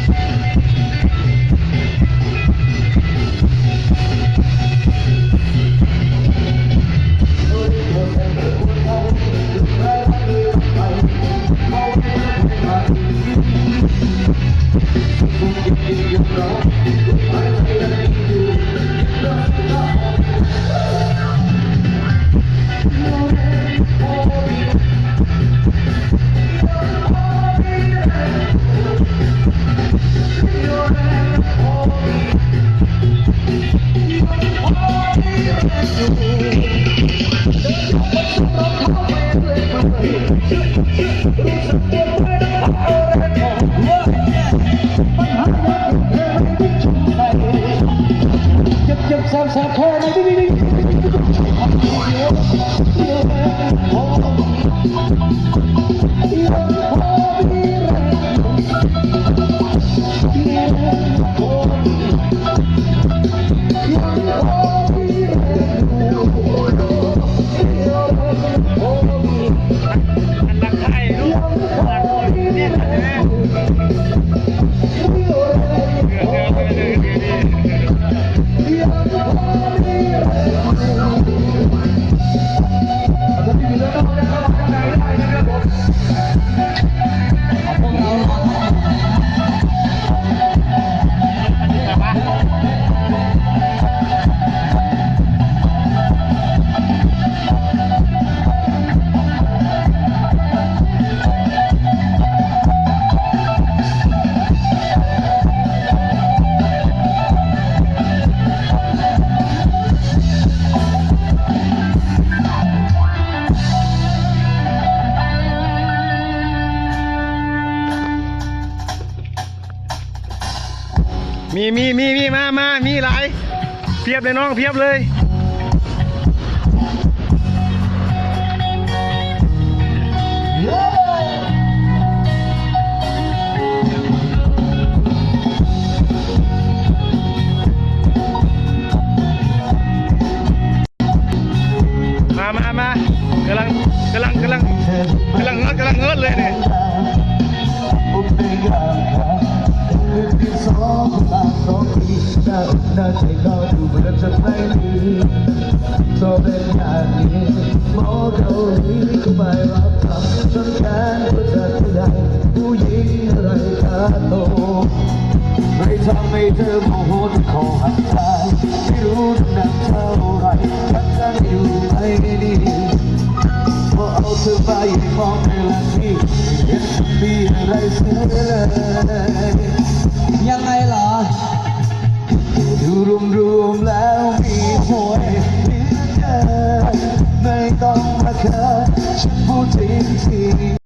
เจ็ บเ Yeah. มีมีมีมีมามามีหลายเพียบเลยน้องเพียบเลยมามามากำลังกำลังกำลังกำลังเงิดกำลังเงิดเลยเนี่ย น้าใจก็ดูเหมือนจะไม่ลืมโซเป็นอย่างนี้หมอเกาหลีก็ไม่รับทำจนแค้นก็จะได้ผู้หญิงอะไรคาโตไม่ทำให้เธอโมโหจะขอหักใจไม่รู้จะนานเท่าไรฉันจะอยู่ไม่ดีพอเอาเธอไปมองในละที่เห็นมีอะไรเสียเลย ดูรวมๆแล้วมีหวยมีเธอ ไม่ต้องมาเคินฉันพูดจริง